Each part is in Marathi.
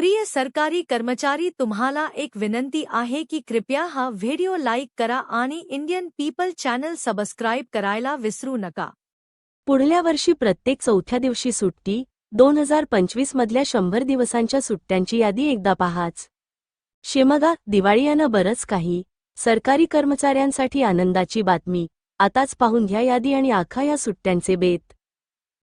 प्रिय सरकारी कर्मचारी तुम्हाला एक विनंती आहे की कृपया हा व्हिडिओ लाईक करा आणि इंडियन पीपल चॅनल सबस्क्राईब करायला विसरू नका. पुढल्या वर्षी प्रत्येक चौथ्या दिवशी सुट्टी दोन हजार पंचवीस मधल्या शंभर दिवसांच्या सुट्ट्यांची यादी एकदा पाहाच. शिमगा दिवाळी यानं बरंच काही. सरकारी कर्मचाऱ्यांसाठी आनंदाची बातमी. आताच पाहून घ्या यादी आणि आखा या सुट्ट्यांचे बेत.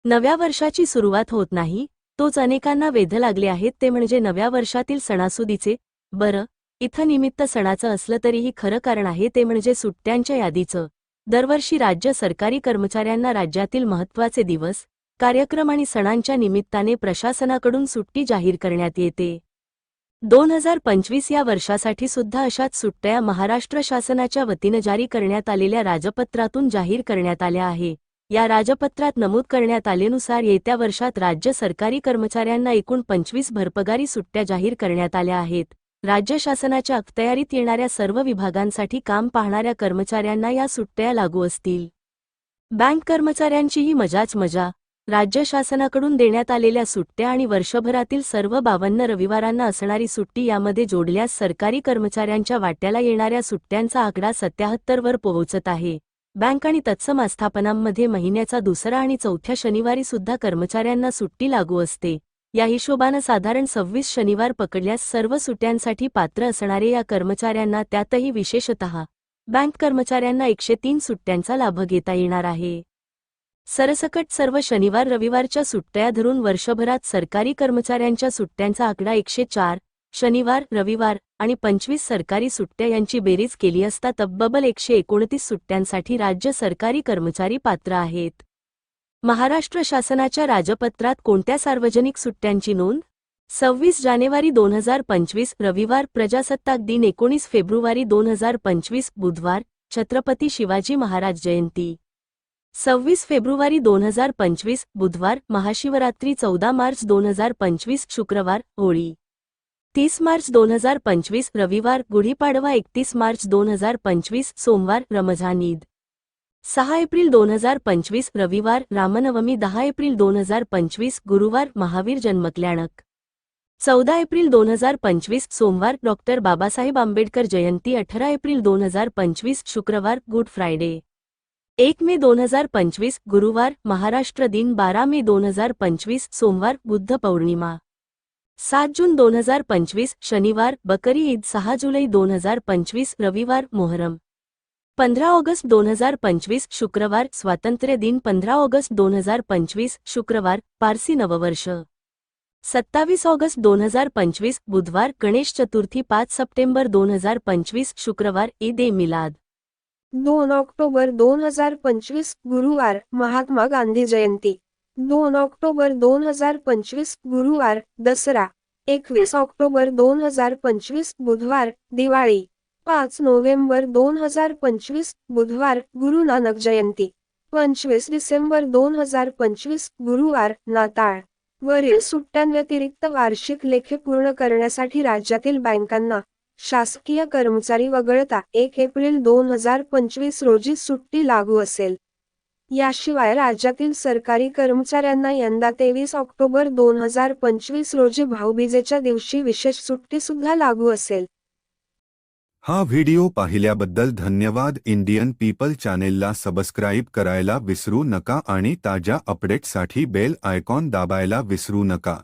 नव्या वर्षाची सुरुवात होत नाही तोच अनेकांना वेध लागले आहेत ते म्हणजे नव्या वर्षातील सणासुदीचे. बरं इथं निमित्त सणाचं असलं तरीही खरं कारण आहे ते म्हणजे सुट्ट्यांच्या यादीचं. दरवर्षी राज्य सरकारी कर्मचाऱ्यांना राज्यातील महत्त्वाचे दिवस कार्यक्रम आणि सणांच्या निमित्ताने प्रशासनाकडून सुट्टी जाहीर करण्यात येते. दोन हजार पंचवीस या वर्षासाठी सुद्धा अशाच सुट्ट्या महाराष्ट्र शासनाच्या वतीनं जारी करण्यात आलेल्या राजपत्रातून जाहीर करण्यात आल्या आहे. या राजपत्रात नमूद करण्यात आलेनुसार येत्या वर्षात राज्य सरकारी कर्मचाऱ्यांना एकूण पंचवीस भरपगारी सुट्ट्या जाहीर करण्यात आल्या आहेत. राज्य शासनाच्या अखत्यारीत येणाऱ्या सर्व विभागांसाठी काम पाहणाऱ्या कर्मचाऱ्यांना या सुट्ट्या लागू असतील. बँक कर्मचाऱ्यांचीही मजाच मजा. राज्य शासनाकडून देण्यात आलेल्या सुट्ट्या आणि वर्षभरातील सर्व बावन्न रविवारांना असणारी सुट्टी यामध्ये जोडल्यास सरकारी कर्मचाऱ्यांच्या वाट्याला येणाऱ्या सुट्ट्यांचा आकडा सत्याहत्तरवर पोहोचत आहे. बँक आणि तत्सम आस्थापनांमध्ये महिन्याचा दुसरा आणि चौथ्या शनिवारी सुद्धा कर्मचाऱ्यांना सुट्टी लागू असते. या हिशोबानं साधारण सव्वीस शनिवार पकडल्यास सर्व सुट्ट्यांसाठी पात्र असणारे या कर्मचाऱ्यांना त्यातही विशेषतः बँक कर्मचाऱ्यांना एकशे तीन सुट्ट्यांचा लाभ घेता येणार आहे. सरसकट सर्व शनिवार रविवारच्या सुट्ट्या धरून वर्षभरात सरकारी कर्मचाऱ्यांच्या सुट्ट्यांचा आकडा एकशे चार शनिवार रविवार आणि पंचवीस सरकारी सुट्ट्या यांची बेरीज केली असता तब्बल एकशे एकोणतीस सुट्ट्यांसाठी राज्य सरकारी कर्मचारी पात्र आहेत. महाराष्ट्र शासनाच्या राजपत्रात कोणत्या सार्वजनिक सुट्ट्यांची नोंद? सव्वीस जानेवारी दोन हजार पंचवीस रविवार प्रजासत्ताक दिन एकोणीस फेब्रुवारी दोन हजार पंचवीस बुधवार छत्रपती शिवाजी महाराज जयंती. सव्वीस फेब्रुवारी दोन हजार पंचवीस बुधवार महाशिवरात्री चौदा मार्च दोन हजार पंचवीस शुक्रवार होळी. तीस मार्च दोन हज़ार पंचवीस रविवार, गुढीपाडवा एकतीस मार्च दोन हज़ार पंचवीस, सोमवार, रमझान ईद. सहा एप्रिल दोन हज़ार पंचवीस, रविवार, रामनवमी, दहा एप्रिल दोन हज़ार पंचवीस, गुरुवार, महावीर जन्मकल्याणक. चौदा एप्रिल दोन हज़ार पंचवीस, सोमवार, डॉक्टर बाबासाहेब आंबेडकर जयंती, अठरा एप्रिल दोन हज़ार पंचवीस, शुक्रवार, गुड फ्रायडे. एक मे दोन हज़ार पंचवीस, गुरुवार, महाराष्ट्र दिन, बारा मे दोन हज़ार पंचवीस, सोमवार, बुद्ध पौर्णिमा. सात जून दोन हजार पंचवीस शनिवार बकरी ईद सहा जुलै दोन हजार पंचवीस रविवार मोहरम. पंधरा ऑगस्ट दोन हजार पंचवीस शुक्रवार स्वातंत्र्य दिन. पंधरा ऑगस्ट दोन हजार पंचवीस शुक्रवार पारसी नववर्ष. सत्तावीस ऑगस्ट दोन हजार पंचवीस बुधवार गणेश चतुर्थी. पाच सप्टेंबर दोन हजार पंचवीस शुक्रवार ईद ए मिलाद. दोन ऑक्टोबर दोन हजार पंचवीस गुरुवार महात्मा गांधी जयंती. दोन ऑक्टोबर दोन हजार पंचवीस गुरुवार दसरा. एकवीस ऑक्टोबर दोन हजार पंचवीस बुधवार दिवाळी. पाच नोव्हेंबर दोन हजार पंचवीस बुधवार गुरु नानक जयंती. पंचवीस डिसेंबर दोन हजार पंचवीस गुरुवार नाताळ. वरील सुट्ट्यांव्यतिरिक्त वार्षिक लेखे पूर्ण करण्यासाठी राज्यातील बँकांना शासकीय कर्मचारी वगळता एक एप्रिल दोन हजार पंचवीस रोजी सुट्टी लागू असेल. याशिवाय राज्यातील सरकारी कर्मचाऱ्यांना यंदा तेवीस ऑक्टोबर दोन हजार पंचवीस रोजी भाऊबीजेच्या दिवशी विशेष सुट्टी सुद्धा लागू असेल. हा व्हिडिओ पाहिल्याबद्दल धन्यवाद. इंडियन पीपल चॅनेलला सबस्क्राईब करायला विसरू नका आणि ताज्या अपडेटसाठी बेल आयकॉन दाबायला विसरू नका.